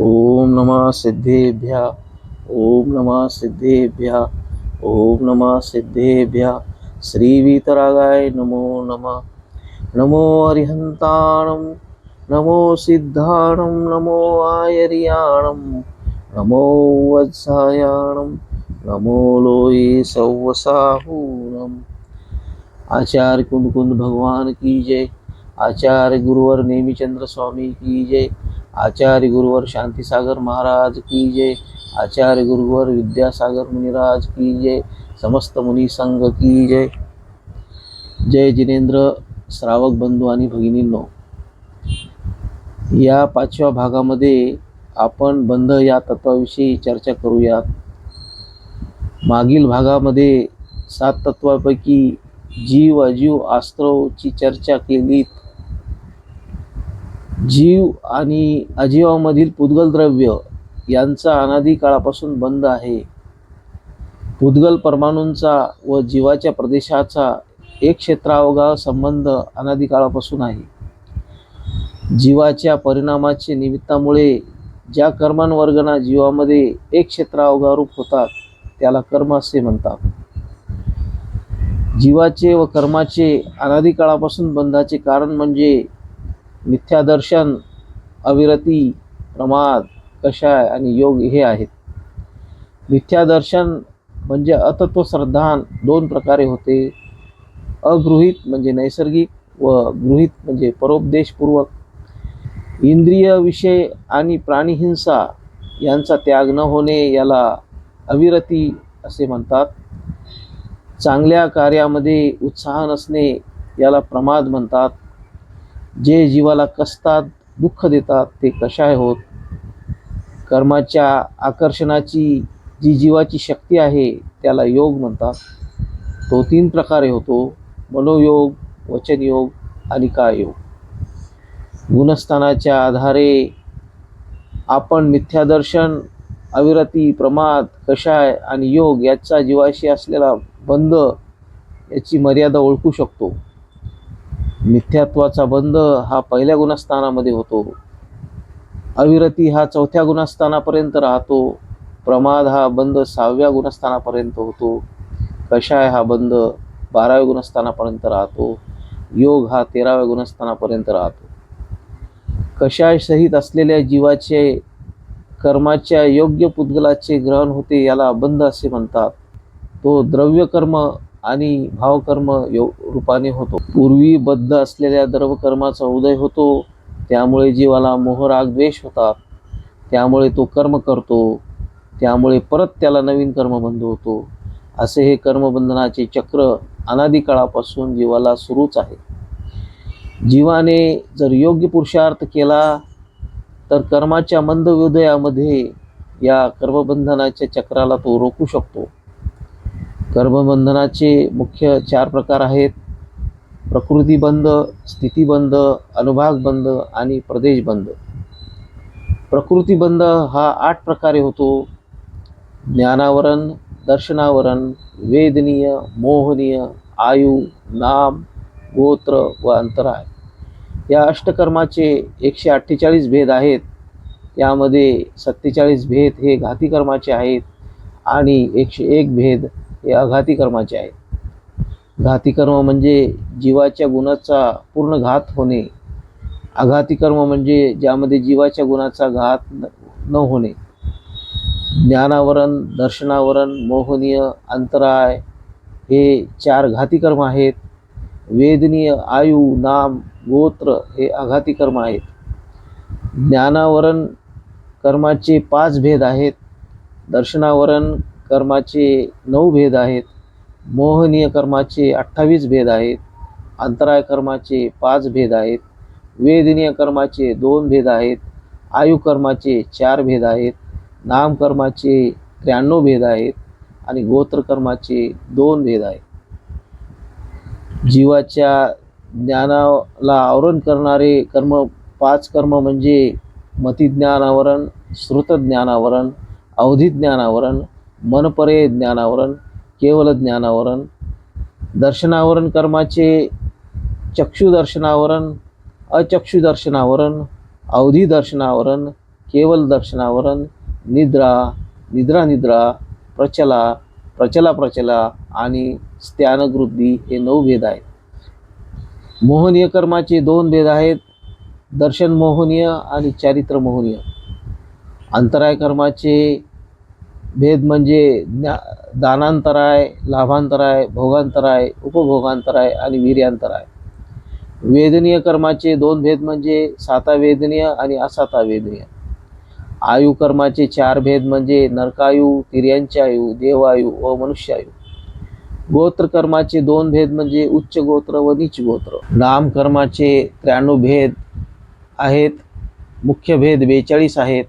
ओम नमः सिद्धेभ्य। ओम नमः सिद्धेभ्य। ओम नमः सिद्धेभ्य। श्रीवीतरागाय नमो नमः। नमो हरिहन्ताणं नमो सिद्धाणं नमो आयर्याणं नमो वत्सायाणं नमो लोये सौवसाहूनम आचार्य कुंद कुंद भगवान की जय। आचार्य गुरुवर नेमीचंद्र स्वामी की जय। आचार्य गुरुवर शांतीसागर महाराज की जय. आचार्य गुरुवर विद्यासागर मुनिराज की जय. समस्त मुनी संघ की जय. जय जिनेंद्र श्रावक बंधू आणि भगिनींनो. या पाचव्या भागामध्ये आपण बंध या तत्वाविषयी चर्चा करूयात. मागील भागामध्ये सात तत्वापैकी जीव अजीव आस्त्रवची चर्चा केली जीव आणि अजीवामधील पुद्गल द्रव्य यांचा अनादी काळापासून बंद आहे. पुद्गल परमाणूंचा व जीवाच्या प्रदेशाचा एक क्षेत्रावगा संबंध अनादी काळापासून आहे. जीवाच्या परिणामाचे निमित्तामुळे ज्या कर्मांवर्गना जीवामध्ये एक क्षेत्रावगारूप होतात त्याला कर्म असे म्हणतात. जीवाचे व कर्माचे अनादी काळापासून बंधाचे कारण म्हणजे मिथ्यादर्शन अविरती प्रमाद कषाय आणि योग हे आहेत. मिथ्यादर्शन म्हणजे अतत्वश्रद्धान दोन प्रकारे होते. अगृहित म्हणजे नैसर्गिक व गृहित म्हणजे परोपदेशपूर्वक. इंद्रिय विषय आणि प्राणीहिंसा यांचा त्याग न होणे याला अविरती असे म्हणतात. चांगल्या कार्यामध्ये उत्साह नसणे याला प्रमाद म्हणतात. जे जीवाला कसतात दुःख देतात ते कशाय होत? कर्माच्या आकर्षणाची जी जीवाची शक्ती आहे त्याला योग म्हणतात. तो तीन प्रकारे होतो. मनोयोग वचनयोग आणि कायोग गुणस्थानाच्या आधारे आपण मिथ्यादर्शन अविरती प्रमाद कषाय आणि योग याचा जीवाशी असलेला बंध याची मर्यादा ओळखू शकतो. मिथ्यात्वाचा बंध हा पहिल्या गुणस्थानामध्ये होतो. अविरती हा चौथ्या गुणस्थानापर्यंत राहतो. प्रमाद हा बंध सहाव्या गुणस्थानापर्यंत होतो. कषाय हा बंध बाराव्या गुणस्थानापर्यंत राहतो. योग हा तेराव्या गुणस्थानापर्यंत राहतो. कषाय सहित असलेल्या जीवाचे कर्माच्या योग्य पुद्गलाचे ग्रहण होते याला बंध असे म्हणतात. तो द्रव्य कर्म आणि भावकर्म यो रूपाने होतो. पूर्वी बद्ध असलेल्या द्रवकर्माचा उदय होतो त्यामुळे जीवाला मोहराग द्वेष होतात त्यामुळे तो कर्म करतो त्यामुळे परत त्याला नवीन कर्मबंध होतो. असे हे कर्मबंधनाचे चक्र अनादिकाळापासून जीवाला सुरूच आहे. जीवाने जर योग्य पुरुषार्थ केला तर कर्माच्या मंद उदयामध्ये या कर्मबंधनाच्या चक्राला तो रोखू शकतो. कर्मबंधनाचे मुख्य चार प्रकार आहेत. प्रकृतीबंध स्थितीबंध अनुभागबंध आणि प्रदेशबंध प्रकृतीबंध हा आठ प्रकारे होतो. ज्ञानावरण दर्शनावरण वेदनीय मोहनीय आयु नाम गोत्र व अंतराय. या अष्टकर्माचे एकशे अठ्ठेचाळीस भेद आहेत. यामध्ये सत्तेचाळीस भेद हे घाती कर्माचे आहेत आणि एकशे एक भेद हे अघाती कर्माचे आहेत. घाती कर्म म्हणजे जीवाच्या गुणाचा पूर्ण घात होणे. आघाती कर्म म्हणजे ज्यामध्ये जीवाच्या गुणाचा घात न न होणे. ज्ञानावरण दर्शनावरण मोहनीय अंतराय हे चार घाती कर्म आहेत. वेदनीय आयु नाम गोत्र हे आघाती कर्म आहेत. ज्ञानावरण कर्माचे पाच भेद आहेत. दर्शनावरण कर्माचे नऊ भेद आहेत. मोहनीय कर्माचे अठ्ठावीस भेद आहेत. अंतराय कर्माचे पाच भेद आहेत. वेदनीय कर्माचे दोन भेद आहेत. आयु कर्माचे चार भेद आहेत. नामकर्माचे त्र्याण्णव भेद आहेत आणि गोत्रकर्माचे दोन भेद आहेत. जीवाच्या ज्ञानाला आवरण करणारे कर्म पाच कर्म म्हणजे मतिज्ञानावरण श्रुतज्ञानावरण अवधिज्ञानावरण मनपरे ज्ञानावरण केवल ज्ञानावरण दर्शनावरण कर्माचे चक्षुदर्शनावरण अचक्षुदर्शनावरण अवधी दर्शनावरण केवल दर्शनावरण निद्रा निद्रा निद्रा प्रचला प्रचला प्रचला आणि स्त्यानगृद्धी हे नऊ भेद आहेत. मोहनीय कर्माचे दोन भेद आहेत दर्शन मोहनीय आणि चारित्र मोहनीय. अंतराय कर्माचे भेद म्हणजे ज्ञा दानांतराय लाभांतराय भोगांतराय उपभोगांतराय आणि वीर्यांतराय. वेदनीय कर्माचे दोन भेद म्हणजे साता वेदनीय आणि असाता वेदनीय आयु कर्माचे चार भेद म्हणजे नरकायू तिर्यांच्यायू देवायू व मनुष्यायू. गोत्र कर्माचे दोन भेद म्हणजे उच्च गोत्र व नीच गोत्र. नाम कर्माचे त्र्याण्णव भेद आहेत. मुख्य भेद बेचाळीस आहेत.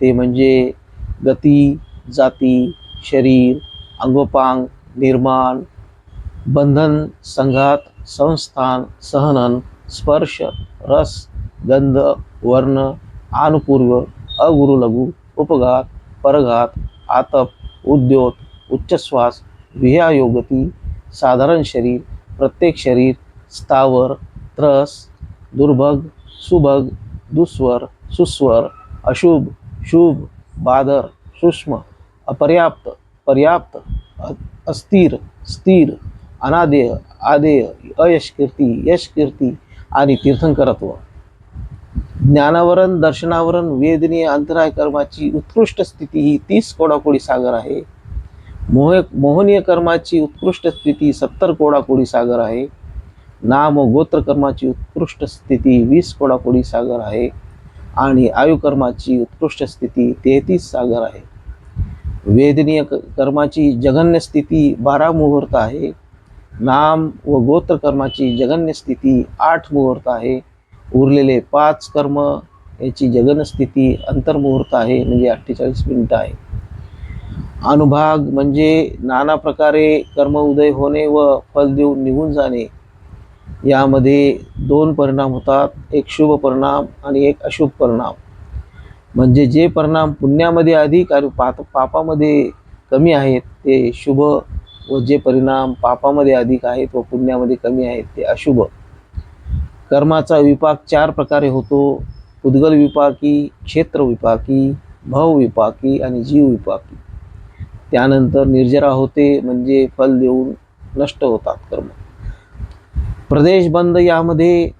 ते म्हणजे गती जाती शरीर अंगोपांग निर्माण बंधन संघात संस्थान सहनन स्पर्श रस गंध वर्ण अनुपूर्व अगुरुलघु उपघात परघात आतप उद्योत उच्चश्वास विहायोगती साधारण शरीर प्रत्येक शरीर स्थावर त्रस दुर्भग सुभग दुस्वर सुस्वर अशुभ शुभ बादर सूक्ष्म. अपर्याप्त पर्याप्त अस्थिर स्थिर अनादेय आदेय अयशकीर्ती यशकीर्ती आणि तीर्थंकरत्व. ज्ञानावरण दर्शनावरण वेदनीय अंतराय कर्माची उत्कृष्ट स्थिती ही तीस कोडाकोडी सागर आहे. मोह मोहनीय कर्माची उत्कृष्ट स्थिती सत्तर कोडाकोडी सागर आहे. नाम गोत्र कर्माची उत्कृष्ट स्थिती वीस कोडाकोडी सागर आहे. आणि आयुकर्माची उत्कृष्ट स्थिती तेहतीस सागर आहे. वेदनीय कर्माची जघन्य स्थिती बारा मुहूर्त आहे. नाम व गोत्र कर्माची जगन्य स्थिती आठ मुहूर्त आहे. उरलेले पाच कर्म याची जगन स्थिती अंतर्मुहूर्त आहे म्हणजे अठ्ठेचाळीस मिनिटं आहे. अनुभाग म्हणजे नाना प्रकारे कर्म उदय होणे व फल देऊन निघून जाणे. यामध्ये दोन परिणाम होतात एक शुभ परिणाम आणि एक अशुभ परिणाम. म्हणजे जे परिणाम पुण्यामध्ये अधिक आणि पाप पापामध्ये कमी आहेत ते शुभ व जे परिणाम पापामध्ये अधिक आहेत व पुण्यामध्ये कमी आहेत ते अशुभ. कर्माचा विपाक चार प्रकारे होतो. उद्गल विपाकी क्षेत्र विपाकी भव विपाकी आणि जीव विपाकी. त्यानंतर निर्जरा होते म्हणजे फल देऊन नष्ट होतात कर्म. प्रदेश बंद यामध्ये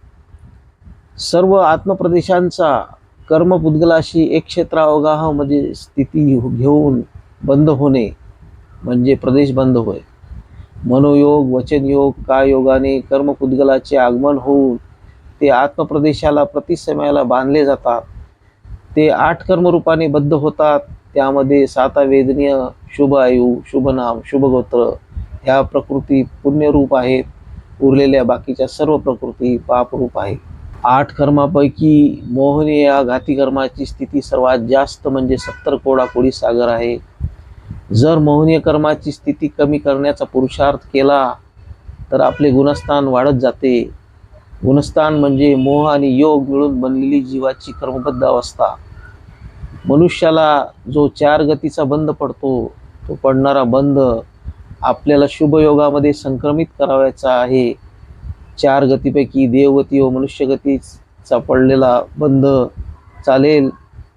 सर्व आत्मप्रदेशांचा कर्म पुद्गलाशी एक क्षेत्र म्हणजे स्थिती घेऊन बंद होणे म्हणजे प्रदेश बंद होय. मनोयोग वचनयोग काय योगाने कर्म पुद्गलाचे आगमन होऊन ते आत्मप्रदेशाला प्रतिसमयाला बांधले जातात. ते आठ कर्मरूपाने बद्ध होतात. त्यामध्ये साता वेदनीय शुभ आयु शुभनाम शुभगोत्र ह्या प्रकृती पुण्यरूप आहेत. उरलेल्या बाकीच्या सर्व प्रकृती पापरूप आहेत. आठ कर्मापैकी मोहने या घाती कर्माची स्थिती सर्वात जास्त म्हणजे सत्तर कोडाकोडी सागर आहे. जर मोहनीय कर्माची स्थिती कमी करण्याचा पुरुषार्थ केला तर आपले गुणस्थान वाढत जाते. गुणस्थान म्हणजे मोह आणि योग मिळून बनलेली जीवाची कर्मबद्ध अवस्था. मनुष्याला जो चार गतीचा बंद पडतो तो पडणारा बंद आपल्याला शुभयोगामध्ये संक्रमित करावायचा आहे. चार गतीपैकी देवगती व मनुष्यगतीचा पडलेला बंद चालेल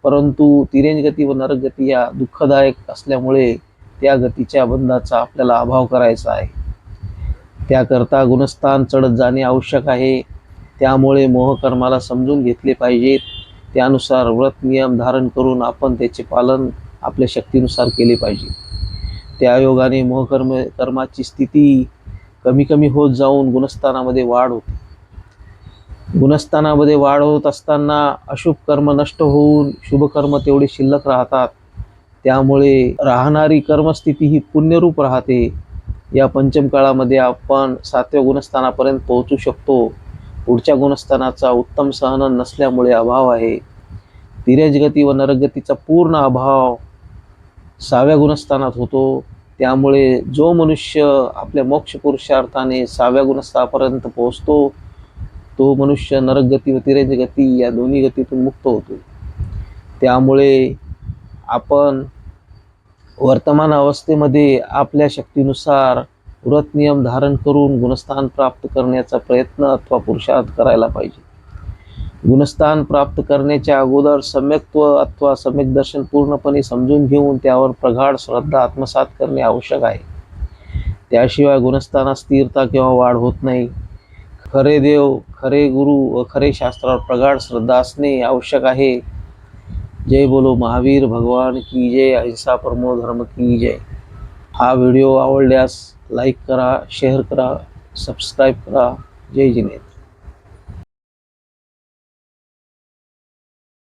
परंतु तिरेंज गती व नरगती या दुःखदायक असल्यामुळे त्या गतीच्या बंधाचा आपल्याला अभाव करायचा आहे. त्याकरता गुणस्थान चढत जाणे आवश्यक आहे. त्यामुळे मोहकर्माला समजून घेतले पाहिजेत. त्यानुसार व्रत नियम धारण करून आपण त्याचे पालन आपल्या शक्तीनुसार केले पाहिजे. त्या योगाने मोहकर्म कर्माची स्थिती कमी कमी होत जाऊन गुणस्थानामध्ये वाढ होते. गुणस्थानामध्ये वाढ होत असताना अशुभ कर्म नष्ट होऊन शुभ कर्म तेवढे शिल्लक राहतात. त्यामुळे राहणारी कर्मस्थिती ही पुण्यरूप राहते. या पंचम काळामध्ये आपण सातव्या गुणस्थानापर्यंत पोहोचू शकतो. पुढच्या गुणस्थानाचा उत्तम सहन नसल्यामुळे अभाव आहे. धीरजगती व नरगतीचा पूर्ण अभाव सहाव्या गुणस्थानात होतो. त्यामुळे जो मनुष्य आपल्या मोक्ष पुरुषार्थाने सहाव्या गुणस्थापर्यंत पोहोचतो तो मनुष्य नरगती व तिरजगती या दोन्ही गतीतून मुक्त होतो. त्यामुळे आपण वर्तमान अवस्थेमध्ये आपल्या शक्तीनुसार व्रत नियम धारण करून गुणस्थान प्राप्त करण्याचा प्रयत्न अथवा पुरुषार्थ करायला पाहिजे. गुणस्थान प्राप्त करण्याच्या अगोदर सम्यक्त्व अथवा सम्यक दर्शन पूर्णपणे समजून घेऊन त्यावर प्रगाढ श्रद्धा आत्मसात करणे आवश्यक आहे. त्याशिवाय गुणस्थानात स्थिरता किंवा वाढ होत नाही. खरे देव खरे गुरु व खरे शास्त्रावर प्रगाढ श्रद्धा असणे आवश्यक आहे. जय बोलो महावीर भगवान की जय अहिंसा परमो धर्म की जय. हा व्हिडिओ आवडल्यास लाईक करा शेअर करा सबस्क्राईब करा. जय जिनेत.